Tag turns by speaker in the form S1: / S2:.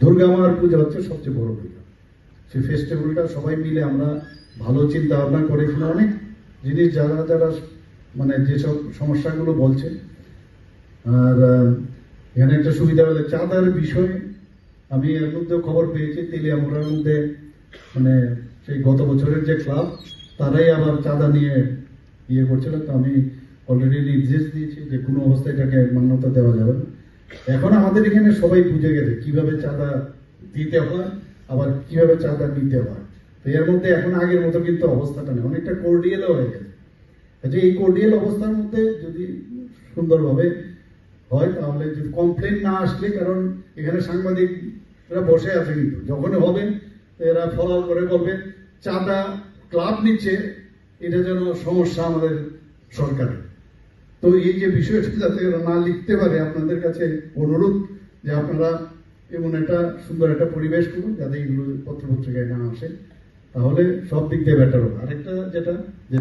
S1: দুর্গা মার পূজা হচ্ছে সবচেয়ে বড় পূজা। সেই ফেস্টিভ্যালটা সবাই মিলে আমরা ভালো চিন্তা ভাবনা করে এখানে অনেক জিনিস যারা যারা মানে যেসব সমস্যাগুলো বলছে, আর এখানে একটা সুবিধা হলে চাঁদার বিষয়ে আমি এর মধ্যে খবর পেয়েছি তেলিয়ামুড়ার মধ্যে মানে সেই গত বছরের যে ক্লাব, তারাই আবার চাঁদা নিয়ে ইয়ে করছিল। তো আমি অলরেডি নির্দেশ দিয়েছি যে কোনো অবস্থায় এটাকে মান্যতা দেওয়া যাবে না। এখন আমাদের এখানে সবাই বুঝে গেছে কীভাবে চাঁদা দিতে হয়, আবার কীভাবে চাঁদা নিতে হয়। তো এর মধ্যে এখন আগের মতো কিন্তু অবস্থাটা নেই। অনেকটা কোর্ডিয়ালও হয়ে গেছে। কাজে এই কোর্ডিয়াল অবস্থার মধ্যে যদি সুন্দরভাবে হয়, তাহলে যদি কমপ্লেন না আসলে, কারণ এখানে সাংবাদিকরা বসে আছে কিন্তু। যখন হবে, এরা ফলো করে বলবে, চাঁদা ক্লাব নিচ্ছে, এটা যেন সমস্যা আমাদের সরকারের। তো এই যে বিষয়টা যাতে না লিখতে পারে, আপনাদের কাছে অনুরোধ যে আপনারা এমন একটা সুন্দর একটা পরিবেশ করুন, যাতে এগুলো পত্রপত্রিকায় না আসে। তাহলে সব দিক দিয়ে বেটার হবে। আরেকটা যেটা, যে